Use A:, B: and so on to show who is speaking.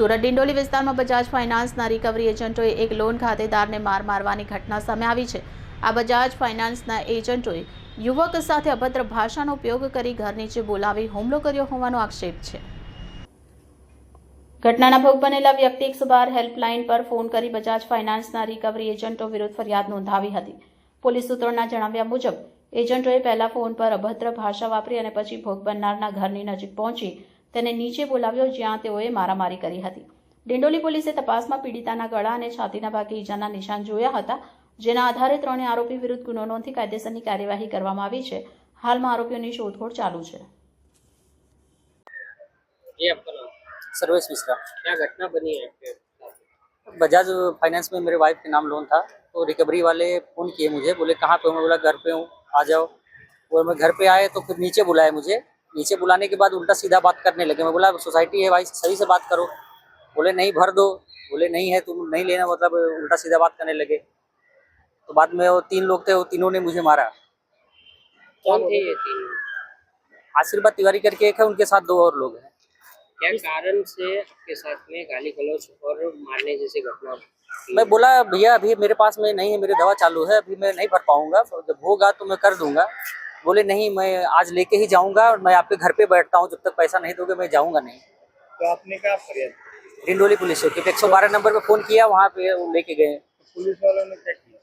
A: સુરત ડિંડોલી વિસ્તારમાં બજાજ ફાઇનાન્સના રિકવરી એજન્ટોએ એક લોન ખાતેદારને માર મારવાની ઘટના સામે આવી છે. આ બજાજ ફાઇનાન્સના એજન્ટોએ યુવક સાથે અભદ્ર ભાષાનો ઉપયોગ કરી ઘર નીચે બોલાવી હુમલો કર્યો હોવાનો આક્ષેપ છે. ઘટનાના ભોગ બનેલા વ્યક્તિ એકસો બાર હેલ્પલાઇન પર ફોન કરી બજાજ ફાઇનાન્સના રિકવરી એજન્ટો વિરુદ્ધ ફરિયાદ નોંધાવી હતી. પોલીસ સૂત્રોના જણાવ્યા મુજબ એજન્ટોએ પહેલા ફોન પર અભદ્ર ભાષા વાપરી અને પછી ભોગ બનનારના ઘરની નજીક પહોંચી તેને નીચે બોલાવ્યો જ્યાં તેઓએ મારામારી કરી હતી ડિંડોલી પોલીસે તપાસમાં પીડિતાના ગળા અને છાતીના ભાગે ઈજાના નિશાન જોયા હતા જેના આધારે ત્રણે આરોપી વિરુદ્ધ ગુનો નોંધી કાયદેસરની કાર્યવાહી કરવામાં આવી છે હાલમાં આરોપીઓની શોધખોળ ચાલુ છે
B: ये आपका नाम
C: सर्वेश मिश्रा
B: क्या घटना बनी है आपके साथ?
C: बजाज फाइनेंस में मेरे वाइफ के नाम लोन था तो रिकवरी वाले फ़ोन किए मुझे बोले कहाँ पे हो मैं बोला घर पे हूँ आ जाओ और मैं घर पे आए तो फिर नीचे बुलाए मुझे नीचे बुलाने के बाद उल्टा सीधा बात करने लगे। मैं बोला सोसाइटी है भाई सही से बात करो। बोले नहीं भर दो। बोले नहीं है तुम नहीं लेना। मतलब उल्टा सीधा बात करने लगे। तो बाद में वो तीन लोग थे वो तीनों ने मुझे मारा।
B: कौन थे ये तीन?
C: आशीर्वाद तिवारी करके एक है उनके साथ दो और लोग हैं।
B: क्या कारण से आपके साथ में गाली गलौज और मारने जैसी घटना
C: मैं बोला भैया अभी मेरे पास में नहीं है मेरी दवा चालू है अभी मैं नहीं भर पाऊँगा। जब होगा तो मैं कर दूँगा। बोले नहीं मैं आज लेके ही जाऊँगा और मैं आपके घर पे बैठता हूँ जब तक पैसा नहीं दोगे मैं जाऊँगा नहीं।
D: तो आपने क्या फरियाद
C: डिंडोली पुलिस चौकी पे एक सौ बारह नंबर पे फ़ोन किया वहाँ पे वो लेके गए।
D: पुलिस वालों ने क्या किया?